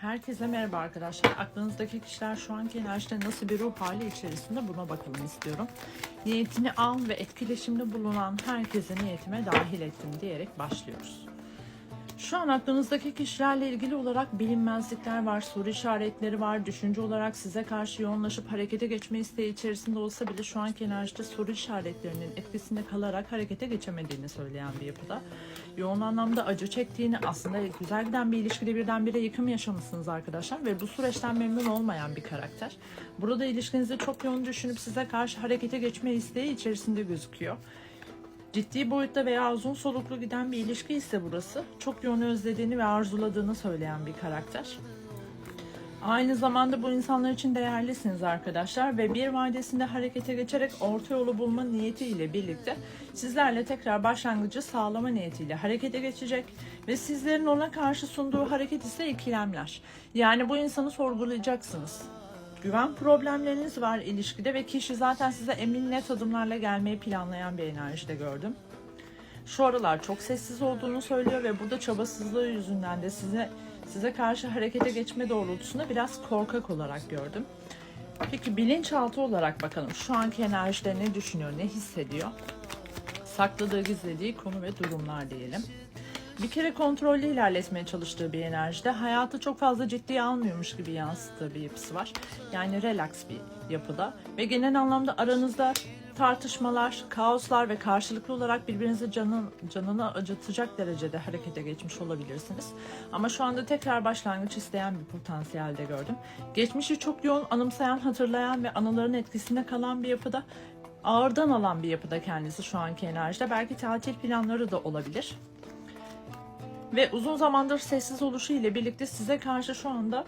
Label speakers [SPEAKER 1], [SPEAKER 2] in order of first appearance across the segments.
[SPEAKER 1] Herkese merhaba arkadaşlar. Aklınızdaki kişiler şu anki enerjide nasıl bir ruh hali içerisinde buna bakalım istiyorum. Niyetini al ve etkileşimde bulunan herkese niyetime dahil ettim diyerek başlıyoruz. Şu an aklınızdaki kişilerle ilgili olarak bilinmezlikler var, soru işaretleri var, düşünce olarak size karşı yoğunlaşıp harekete geçme isteği içerisinde olsa bile şu anki enerjide soru işaretlerinin etkisinde kalarak harekete geçemediğini söyleyen bir yapıda. Yoğun anlamda acı çektiğini, aslında güzel giden bir ilişkide birdenbire yıkım yaşamışsınız arkadaşlar ve bu süreçten memnun olmayan bir karakter. Burada ilişkinizi çok yoğun düşünüp size karşı harekete geçme isteği içerisinde gözüküyor. Ciddi boyutta veya uzun soluklu giden bir ilişki ise burası. Çok yoğun özlediğini ve arzuladığını söyleyen bir karakter. Aynı zamanda bu insanlar için değerlisiniz arkadaşlar ve bir vadesinde harekete geçerek orta yolu bulma niyetiyle birlikte sizlerle tekrar başlangıcı sağlama niyetiyle harekete geçecek ve sizlerin ona karşı sunduğu hareket ise ikilemler. Yani bu insanı sorgulayacaksınız. Güven problemleriniz var ilişkide ve kişi zaten size emin net adımlarla gelmeyi planlayan bir enerjide gördüm. Şu aralar çok sessiz olduğunu söylüyor ve burada çabasızlığı yüzünden de size size karşı harekete geçme doğrultusunda biraz korkak olarak gördüm. Peki bilinçaltı olarak bakalım şu anki enerjide ne düşünüyor, ne hissediyor? Sakladığı, gizlediği konu ve durumlar diyelim. Bir kere kontrollü ilerletmeye çalıştığı bir enerjide hayatı çok fazla ciddiye almıyormuş gibi yansıttığı bir yapısı var. Yani relax bir yapıda ve genel anlamda aranızda tartışmalar, kaoslar ve karşılıklı olarak birbirinizi canın, canını acıtacak derecede harekete geçmiş olabilirsiniz. Ama şu anda tekrar başlangıç isteyen bir potansiyelde gördüm. Geçmişi çok yoğun anımsayan, hatırlayan ve anıların etkisinde kalan bir yapıda ağırdan alan bir yapıda kendisi şu anki enerjide. Belki tatil planları da olabilir. Ve uzun zamandır sessiz oluşu ile birlikte size karşı şu anda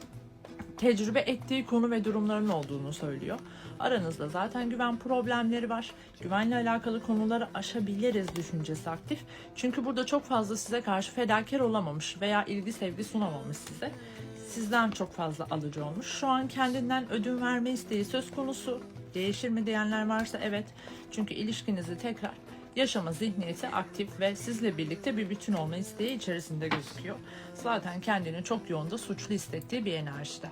[SPEAKER 1] tecrübe ettiği konu ve durumların olduğunu söylüyor. Aranızda zaten güven problemleri var. Güvenle alakalı konuları aşabiliriz düşüncesi aktif. Çünkü burada çok fazla size karşı fedakar olamamış veya ilgi sevgi sunamamış size. Sizden çok fazla alıcı olmuş. Şu an kendinden ödün verme isteği söz konusu. Değişir mi diyenler varsa evet. Çünkü ilişkinizi tekrar yaşama zihniyeti aktif ve sizle birlikte bir bütün olma isteği içerisinde gözüküyor. Zaten kendini çok yoğunda suçlu hissettiği bir enerjide.